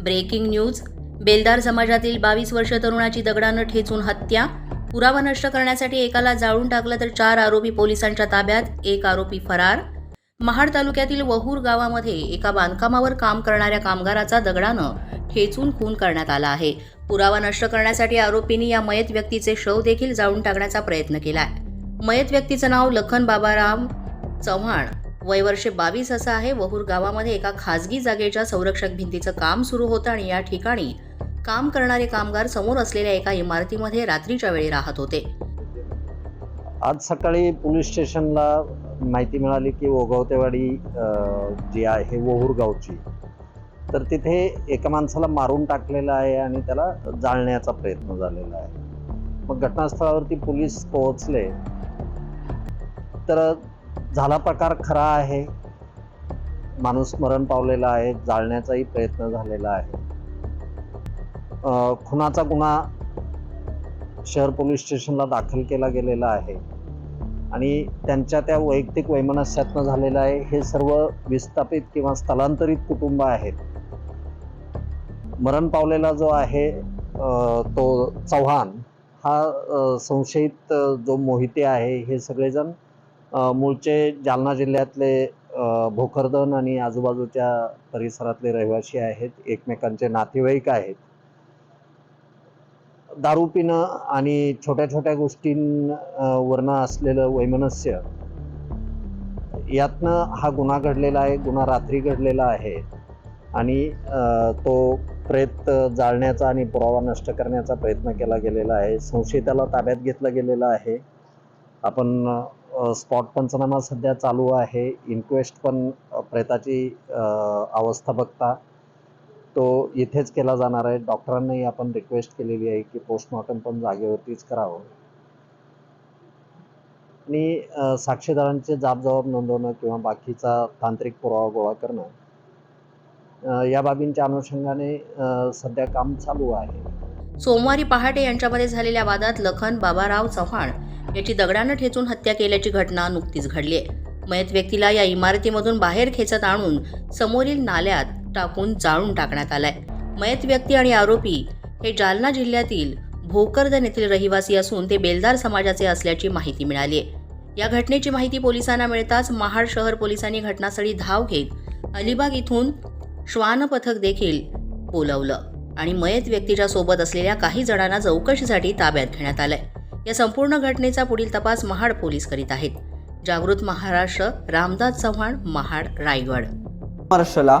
Breaking news. बेलदार समाजातील बावीस वर्ष तरुणाची दगडानं ठेचून हत्या. पुरावा नष्ट करण्यासाठी एकाला जाळून टाकलं तर चार आरोपी पोलिसांच्या ताब्यात एक आरोपी फरार. महाड तालुक्यातील वहूर गावामध्ये एका बांधकामावर काम करणाऱ्या कामगाराचा दगडानं ठेचून खून करण्यात आला आहे. पुरावा नष्ट करण्यासाठी आरोपींनी या मयत व्यक्तीचे शव देखील जाळून टाकण्याचा प्रयत्न केलाय. मयत व्यक्तीचं नाव लखन बाबाराम चव्हाण. वय वर्षे बावीस असं आहे. वहूर गावामध्ये एका खाजगी जागेच्या संरक्षक भिंतीचं काम सुरू होतं आणि या ठिकाणी काम करणारे कामगार समोर असलेल्या एका इमारतीमध्ये रात्रीच्या वेळी राहत होते. आज सकाळी पोलीस स्टेशनला माहिती मिळाली की ओगावतेवाडी जी आहे वहूर गावची. तर तिथे एका माणसाला मारून टाकलेलं आहे आणि त्याला जाळण्याचा प्रयत्न झालेला आहे. मग घटनास्थळावरती पोलीस पोहोचले. तर झाला प्रकार खरा आहे. माणूस मरण पावलेला आहे जाळण्याचाही प्रयत्न झालेला आहे. खुनाचा गुन्हा शहर पोलीस स्टेशनला दाखल केला गेलेला आहे. आणि त्यांच्या त्या वैयक्तिक वैमनस्यातनं झालेलं आहे हे सर्व विस्थापित किंवा स्थलांतरित कुटुंब आहेत. मरण पावलेला जो आहे तो चव्हाण हा संशयित जो मोहिते आहे हे सगळेजण मूळचे जालना जिल्ह्यातले भोकरदन आणि आजूबाजूच्या परिसरातले रहिवासी आहेत एकमेकांचे नातेवाईक आहेत. दारू पिणं आणि छोट्या छोट्या गोष्टींवरनं असलेलं वैमनस्य यातनं हा गुन्हा घडलेला आहे गुन्हा रात्री घडलेला आहे. आणि तो प्रेत जाळण्याचा आणि पुरावा नष्ट करण्याचा प्रयत्न केला गेलेला आहे. संशयिताला ताब्यात घेतलं गेलेलं आहे. आपण स्पॉट पंचनामा सध्या चालू आहे. इन्क्वेस्ट पण प्रेताची अवस्था बघता तो इथेच केला जाणार आहे. डॉक्टरांनाही आपण रिक्वेस्ट केलेली आहे की पोस्टमॉर्टम पण जागेवरतीच करावं. आणि साक्षीदारांचे जाब नोंदवणं किंवा बाकीचा तांत्रिक पुरावा गोळा करणं या बाबींच्या अनुषंगाने सध्या काम चालू आहे. सोमवारी पहाटे यांच्यामध्ये झालेल्या वादात लखन बाबाराव चव्हाण याची दगडानं ठेचून हत्या केल्याची घटना नुकतीच घडली आहे मयत व्यक्तीला या इमारतीमधून बाहेर खेचत आणून समोरील नाल्यात टाकून जाळून टाकण्यात आलाय. मयत व्यक्ती आणि आरोपी हे जालना जिल्ह्यातील भोकरदन येथील रहिवासी असून ते बेलदार समाजाचे असल्याची माहिती मिळाली या घटनेची माहिती पोलिसांना मिळताच महाड शहर पोलिसांनी घटनास्थळी धाव घेत अलिबाग इथून श्वान पथक देखील बोलवलं आणि मयत व्यक्तीच्या सोबत असलेल्या काही जणांना चौकशीसाठी ताब्यात घेण्यात आलंय. या संपूर्ण घटनेचा पुढील तपास महाड पोलीस करीत आहेत. जागृत महाराष्ट्र रामदास चव्हाण महाड रायगड. महाराष्ट्राला